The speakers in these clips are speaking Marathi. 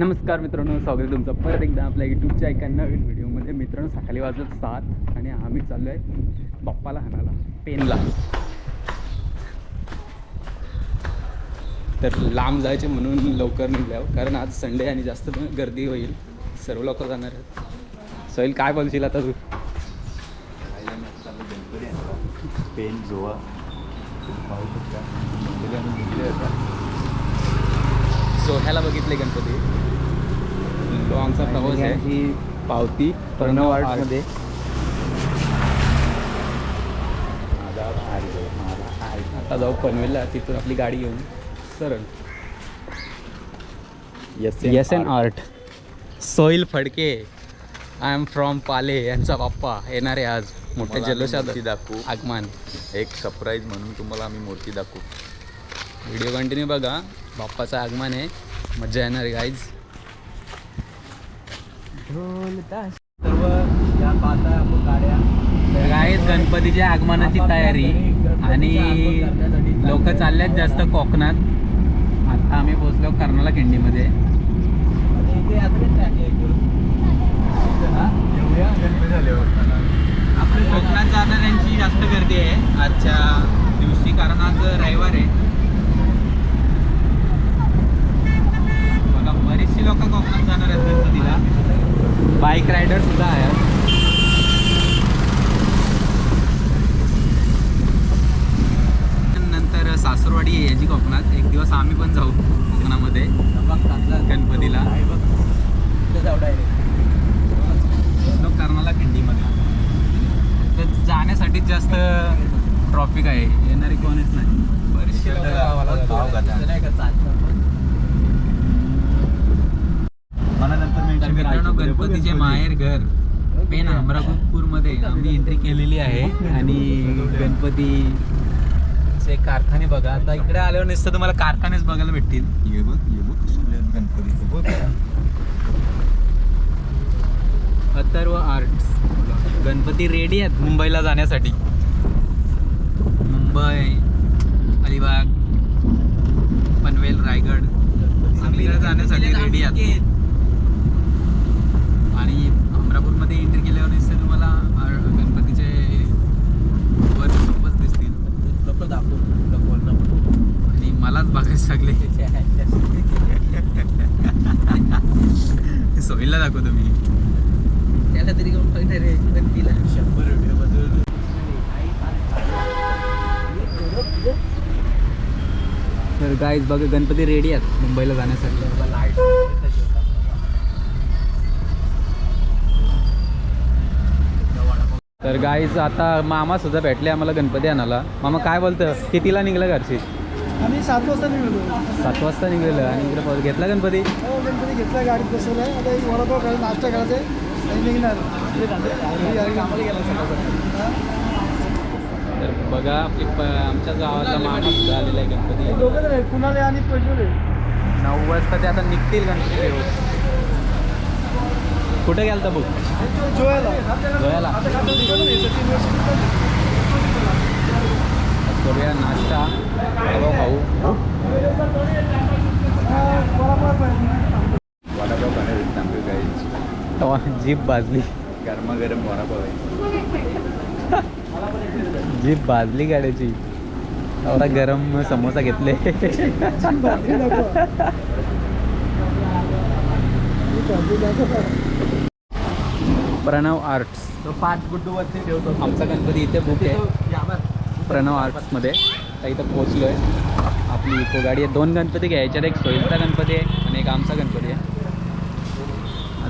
नमस्कार मित्रांनो स्वागत आहे तुमचं परत एकदा आपल्या यूट्यूबच्या एका नवीन व्हिडिओमध्ये. मित्रांनो सकाळी वाजत सात आणि आम्ही चाललो आहे बाप्पाला हाणाला पेनला. तर लांब जायचे म्हणून लवकर निघल्यावर कारण आज संडे आणि जास्त गर्दी होईल. सर्व लोक जाणार आहेत. सैल काय बोलशील आता तू? पेन जोवा. सोह्याला बघितले गणपती. तो आमचा प्रवास आहे. ही पावती प्रणव आर्टमध्ये आता जाऊ पनवेलला तिथून आपली गाडी घेऊन. सरळ. येस येस एन आर्ट सोईल फडके आय एम फ्रॉम पाले यांचा बाप्पा येणार आहे आज. मोठ्या जल्लोषात दाखवू. आगमान. एक सरप्राईज म्हणून तुम्हाला आम्ही मूर्ती दाखवू. व्हिडिओ कंटिन्यू बघा. बाप्पाचं आगमन आहे. मजा येणार आहे गाईज सर्व या पाहता आपण गाड्या. तर गाईज गणपतीच्या आगमनाची तयारी आणि लोक चालल्यात जास्त कोकणात. आता आम्ही पोचलो कर्नाला खिंडीमध्ये कोकणात जाणाऱ्यांची जास्त गर्दी आहे. आजच्या दिवशी कारण आज रविवार आहे बघा बरीचशी लोक कोकणात जाणार आहेत गणपतीला बाईक रायडर सुद्धा आहेत नंतर सासूरवाडी आहे याची कोकणात एक दिवस आम्ही पण जाऊ कोकणामध्ये गणपतीला लोक कर्नाला खिंडीमध्ये तर जाण्यासाठीच जास्त ट्रॉफिक आहे येणारी कोणीच नाही. बरीचशी मला नंतर तर मित्रांनो गणपतीचे माहेर घर. पेन अमरापूरमध्ये आम्ही एंट्री केलेली आहे. आणि गणपतीचे कारखाने बघा. आता इकडे आल्यावर नुसतं तुम्हाला कारखानेच बघायला भेटतील. ये बघ ये बघ कसं गणपतीचं. बघ. अथर्व आर्ट्स गणपती रेडी आहेत मुंबईला जाण्यासाठी. मुंबई अलिबाग पनवेल रायगड सगळीकडे जाण्यासाठी रेडी आहेत. आणि अमरापूरमध्ये एंट्री केल्यावर दिसते तुम्हाला गणपतीचे वर खूपच दिसतील. आणि मलाच बघायचे सगळे सोयीला दाखवतो मी. त्याला तरी बघणार रे गणपतीला? शंभर तर गाईज बघा गणपती रेडी आहेत मुंबईला जाण्यासाठी. तर गाईज आता मामा सुद्धा भेटले आम्हाला गणपती आणायला. मामा काय बोलतं? कितीला निघलं घरची? आम्ही सात वाजता निघालो. सात वाजता निघलेलं. आणि इकडे घेतला गणपती? हो गणपती घेतला गाडीत बसवलं आता एक वडापाव खायला नाश्ता करायचा निघणार. बघा आपली आमच्या गावातला मामा सुद्धा आलेला आहे गणपती. कुणाले आणि पेट्रोल नऊ वाजता ते आता निघतील गणपती घेऊन. कुठे गेलता बुक जोयाला. जोयाला. नाही तर निघाली. करूया नाश्ता. हवा खाऊ. हा, वडापाव खाण्यासाठी थांबलो काही तेव्हा जीप भाजली गरमागरम वडापाव आहे. जी भाजली गाड्याची एवढा गरम समोसा घेतले. प्रणव आर्ट्स. तो पाच गुड्डू वरती ठेवतो आमचा गणपती इथे बुक आहे. प्रणव आर्ट्समध्ये तर इथं पोचलो आहे आपली इको गाडी आहे. दोन गणपती घ्यायच्यात. एक सोयीचा गणपती आहे आणि एक आमचा गणपती आहे.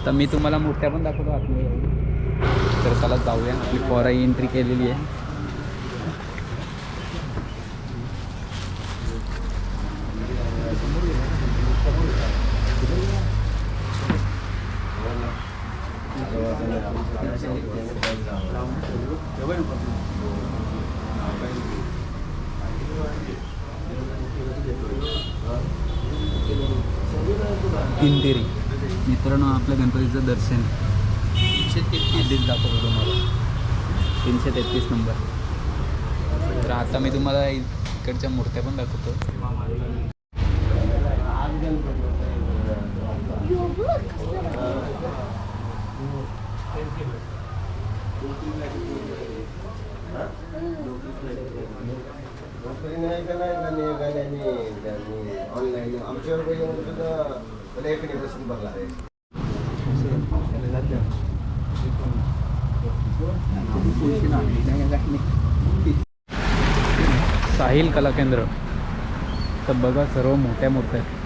आता मी तुम्हाला मूर्त्या पण दाखवतो आपली तर चला जाऊया. आपली पोराई एंट्री केलेली आहे. नितीन मित्रांनो आपल्या गणपतीचं दर्शन. तीनशे तेहतीस दाखवतो तुम्हाला. तीनशे तेहतीस नंबर. तर आता मी तुम्हाला इकडच्या मूर्त्या पण दाखवतो. ऑनलाईन आमच्यावर भरला आहे साहिल कला केंद्र. तर बघा सर्व मोठ्या मोठ्या आहेत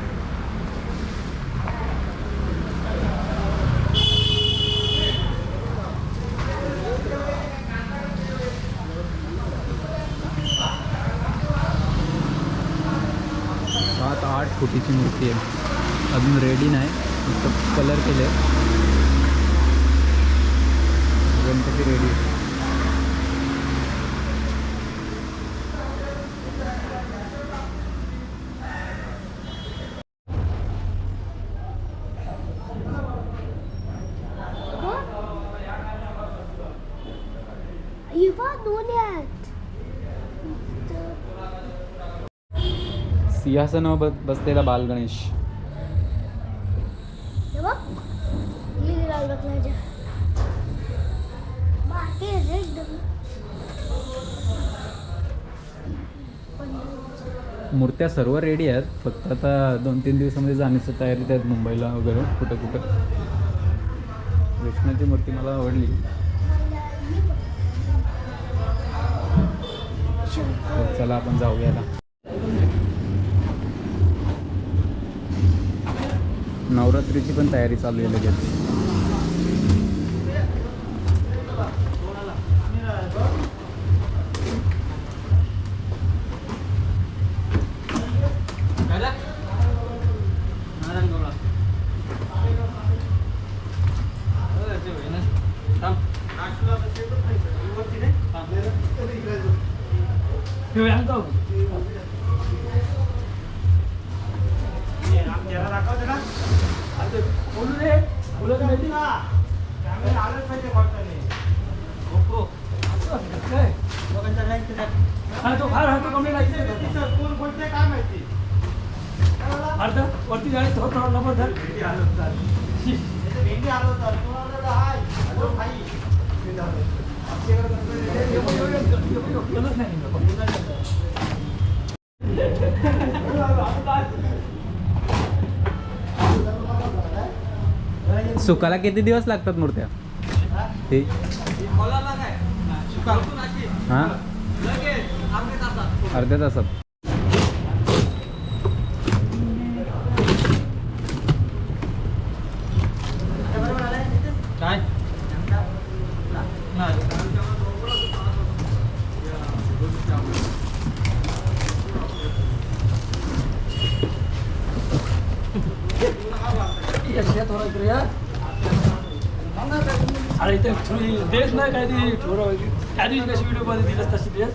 सात आठ फुटीची मूर्ती आहे. अजून रेडी नाही. फक्त कलर केले. गणपती रेडी सिंहासनावर बस बसलेला बालगणेश हे बघ लिली लाल बकलाच्या बाकी रेड मूर्त्या सर्व रेडी आहेत. फक्त आता दोन तीन दिवसामध्ये जाण्याची तयारीत आहेत मुंबईला वगैरे कुठं कुठं. कृष्णाची मूर्ती मला आवडली. चला आपण जाऊया नवरात्रीची पण तयारी चालू आहे लगेच. 안녕하세요. वरती जायचं थोडं नंबर धर सुकाला किती दिवस लागतात मूर्त्या? ते? हां? अर्ध्या तासात. काय? अरे इथे देत देश नाही काय ती? थोडं त्या दिवशी कशी व्हिडिओमध्ये दिलंस तशी देश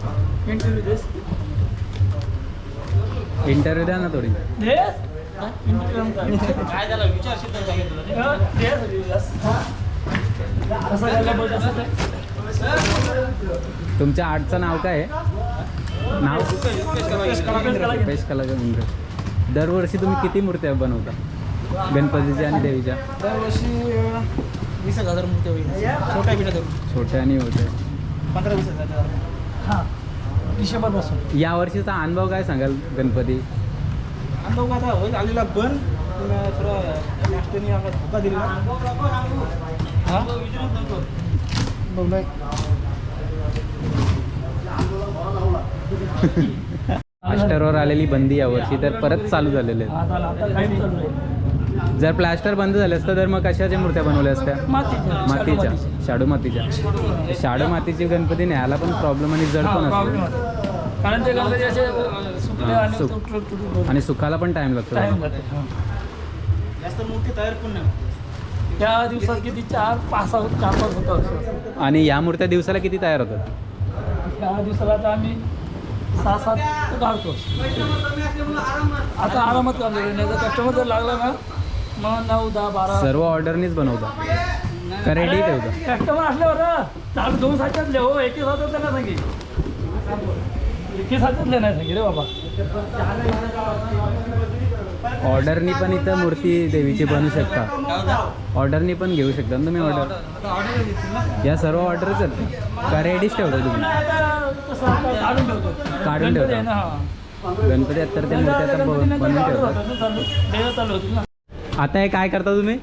इंटरव्ह्यू द्या ना थोडी. काय झालं? विचारशील तर सांगितलं तुमच्या आर्टचं नाव काय आहे? नाव? रुपेश कला केंद्र दरवर्षी तुम्ही किती मूर्त्या बनवता? गणपतीच्या आणि देवीच्या? दरवर्षी वीस एक हजार मूर्ती होईल. छोट्या छोट्या आणि होते पंधरा वीस हजार हां डिसेंबरपासून या वर्षीचा अनुभव काय सांगाल गणपती? अनुभव आता होईल आलेला पण थोडं धोका दिला हा? प्लास्टरवर आलेली बंदी यावर्षी तर परत चालू झालेले आहेत आता आता टाईम चालू आहे जर प्लास्टर बंद झाले असतं तर मग कशाच्या मूर्त्या बनवल्या असत्या? मातीच्या. मातीच्या. शाडू मातीच्या शाडू मातीची गणपती न्यायला पण प्रॉब्लेम आणि जड पण प्रॉब्लेम असतो. हां, आणि सुखाला पण टाइम लागतो. हां. दिवसात किती? चार पाच चार आणि या मूर्त्या दिवसाला किती तयार होतात? त्या दिवसाला आता आम्ही सहा सात काढतो आता आरामात कस्टमर जर लागला ना मग नऊ दहा बारा. सर्व ऑर्डरनीच बनवता. का रेडी ठेवता कस्टमर चार दोन साच्यातले हो. एके साच्यातले नाही सांगे एके साच्यातले नाही सांगे रे बाबा. ऑर्डरनी पण इथं मूर्ती देवीची बनवू शकता. ऑर्डरनी पण घेऊ शकता ना तुम्ही ऑर्डर? या सर्व ऑर्डरच आहेत का रेडीच ठेवता तुम्ही? काढून ठेवतो. काढून गणपती ठेवता. आता ते मूर्ती आता ब- बनवून ठेवतात. देव चालू होती ना. आता हे काय करता तुम्ही?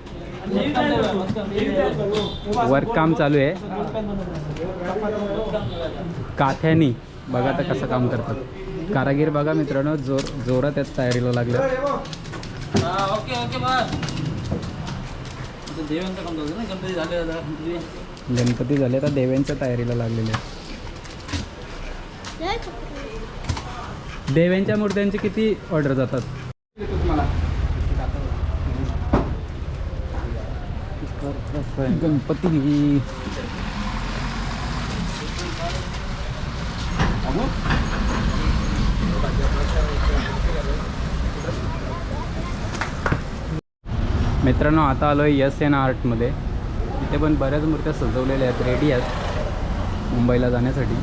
वर्क काम चालू आहे. काथ्यानी. बघा आता कसं काम करतात. कारागीर बघा मित्रांनो जोर जोरात त्यात तयारीला लागले गणपती झाले तर देव्यांच्या तयारीला लागलेले देव्यांच्या मूर्त्यांची किती ऑर्डर जातात? गणपती. मित्रांनो आता आलो आहे यस एन आर्टमध्ये इथे पण बऱ्याच मूर्त्या सजवलेल्या आहेत. रेडी आहेत. मुंबईला जाण्यासाठी.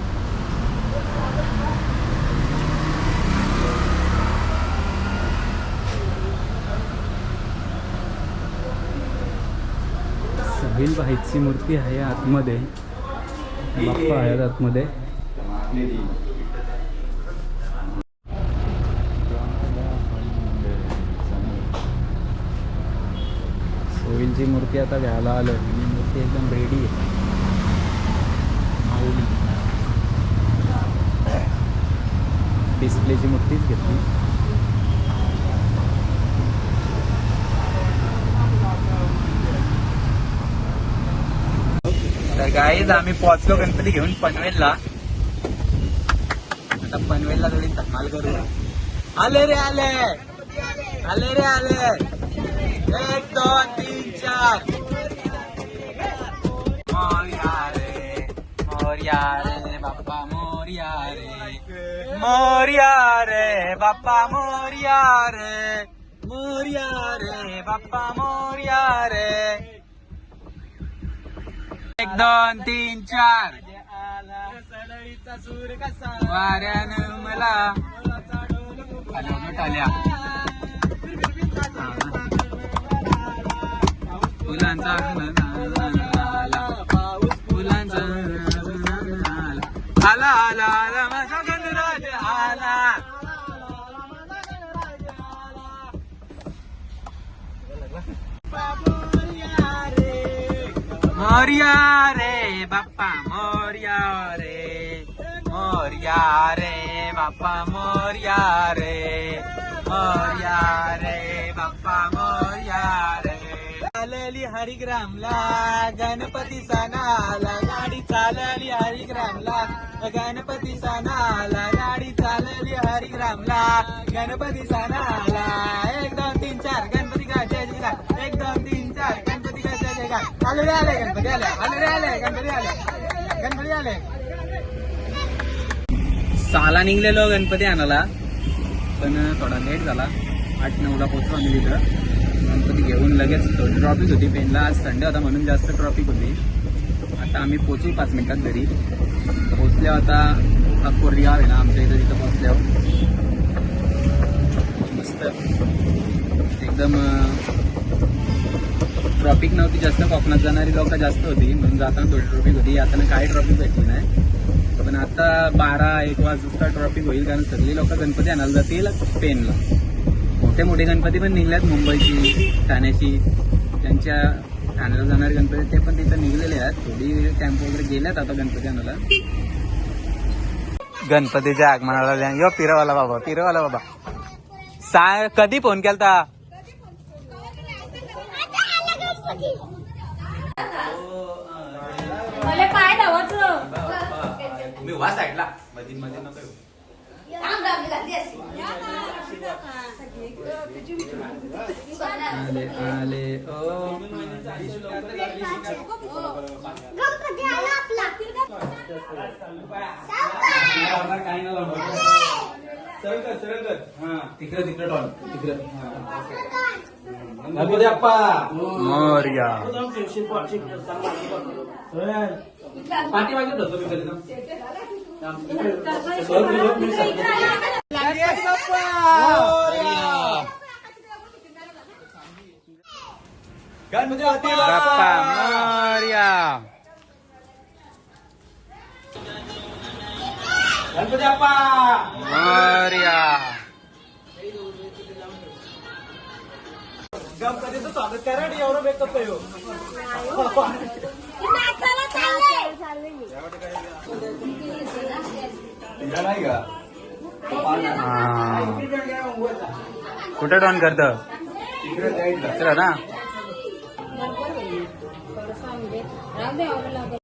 सहिल भाईची मूर्ती आहे आतमध्ये. बाप्पा आहेत आतमध्ये. सोहिलची मूर्ती आता घ्यायला आलो ही मूर्ती एकदम रेडी आहे. डिस्प्लेची मूर्तीच घेतली तर गाईज आम्ही पोहोचलो गणपती घेऊन पनवेलला. आता पनवेलला थोडी धमाल करू आले रे आले! आले रे आले! एक दोन तीन चार! मोर्या रे मोर्या रे बाप्पा मोर्या रे. मोर्या रे बाप्पा मोर्या रे. मोर्या रे बाप्पा मोर्या रे. एक दोन तीन चार. वाऱ्यान मला टाल्या फुलांचा फुलांचा आला आला आला. मोर्या रे बाप्पा मोर्या रे. मोर्या रे बाप्पा मोर्या रे. मोर्या रे बाप्पा मोर्या रे. चालली हरिग्रामला गणपती सणाला. गाडी चालली हरिग्रामला गणपती सणाला. गाडी चालली हरिग्रामला गणपती सणाला. आले रे आले गणपती आले आले रे आले गणपती आले गणपती आले साला निघलेलो गणपती आणायला पण थोडा लेट झाला. आठ नऊला पोहोचलो आम्ही तिथं. गणपती घेऊन लगेच थोडी ट्रॉफिक होती. पेनला आज संडे होता म्हणून जास्त ट्रॉफिक होती. आता आम्ही पोचू पाच मिनिटात घरी. पोचल्यावर आता अकोर्डी गाव आहे ना आमच्या इथं तिथं पोचल्यावर मस्त. एकदम ट्रॉफिक नव्हती जास्त कोकणात जाणारी लोक जास्त होती म्हणून जाताना थोडी ट्रॉफिक होती. आता काही ट्रॉफिक भेटली नाही. पण आता बारा एक वाजता ट्रॉफिक होईल कारण सगळी लोक गणपती आणायला जातील पेनला. मोठे मोठे गणपती पण निघल्यात मुंबईची ठाण्याची. त्यांच्या ठाण्याला जाणारे गणपती ते पण तिथं निघलेले आहेत. थोडी टेम्पो वगैरे गेल्यात आता गणपती आणायला. गणपतीच्या आगमनाला यो पिरवाला बाबा पिरवाला बाबा. सा कधी फोन केलता? मला पाय धावायचं तुम्ही वा साईडला मध्ये मध्ये नको येऊ. आले आले ओ गणपती आला आपला काय ना सरंगत सरंगत हा तिकडे तिकडे टॉल तिकडे गणपती अप्पा मोर्या पाठीमागे धरतो मी कधी ना गणपती बाप्पा मोर्या गणपती बाप्पा मोरया. गणपतीचं स्वागत करा आणि एवढं मेकअप आहे हो. नाचायला चालले तिला नाही का हा. कुठे डॉन करत तिकडे जायचं चला ना राहू दे आवडला